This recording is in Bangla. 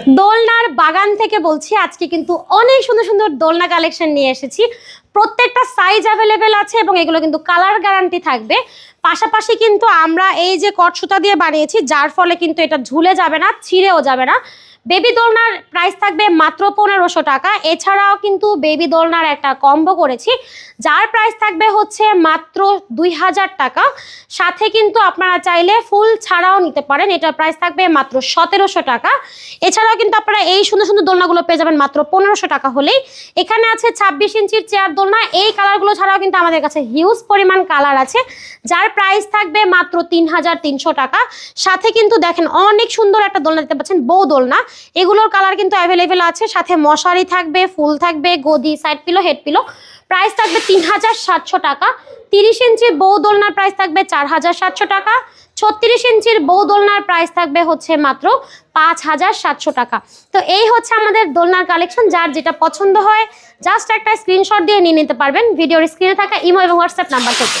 দোলনার বাগান থেকে বলছি, আজকে কিন্তু অনেক সুন্দর সুন্দর দোলনা কালেকশন নিয়ে এসেছি। প্রত্যেকটা সাইজ অ্যাভেলেবেল আছে এবং এগুলো কিন্তু কালার গ্যারান্টি থাকবে। পাশাপাশি কিন্তু আমরা এই যে কটসুতা দিয়ে বানিয়েছি, যার ফলে কিন্তু এটা ঝুলে যাবে না, ছিঁড়েও যাবে না। বেবি দোলনার প্রাইস থাকবে মাত্র পনেরোশো টাকা। এছাড়াও কিন্তু বেবি দোলনার একটা কম্বো করেছি, যার প্রাইস থাকবে হচ্ছে মাত্র দুই হাজার টাকা। সাথে কিন্তু আপনারা চাইলে ফুল ছাড়াও নিতে পারেন, এটার প্রাইস থাকবে মাত্র সতেরোশো টাকা। এছাড়াও কিন্তু আপনারা এই সুন্দর সুন্দর দোলনাগুলো পেয়ে যাবেন মাত্র পনেরোশো টাকা হলেই। এখানে আছে ছাব্বিশ ইঞ্চির চেয়ার দোলনা, এই কালারগুলো ছাড়াও কিন্তু আমাদের কাছে হিউজ পরিমাণ কালার আছে, যার প্রাইস থাকবে মাত্র তিন হাজার তিনশো টাকা। সাথে কিন্তু দেখেন অনেক সুন্দর একটা দোলনা দিতে পাচ্ছেন, বউ দোলনা। এগুলোর কালার কিন্তু অ্যাভেলেবেল আছে। সাথে মশারি থাকবে, ফুল থাকবে, গদি side pillow head pillow price থাকবে তিন হাজার সাতশো টাকা। তিরিশ ইঞ্চির বউ দোলনার প্রাইস থাকবে চার হাজার সাতশো টাকা। ছত্রিশ ইঞ্চির বউ দোলনার প্রাইস থাকবে হচ্ছে মাত্র পাঁচ হাজার সাতশো টাকা। তো এই হচ্ছে আমাদের দোলনার কালেকশন যার যেটা পছন্দ হয় জাস্ট একটা স্ক্রিনশট দিয়ে নিয়ে নিতে পারবেন। ভিডিওর স্ক্রিনে থাকা ইমো এবং হোয়াটসঅ্যাপ নাম্বার থেকে।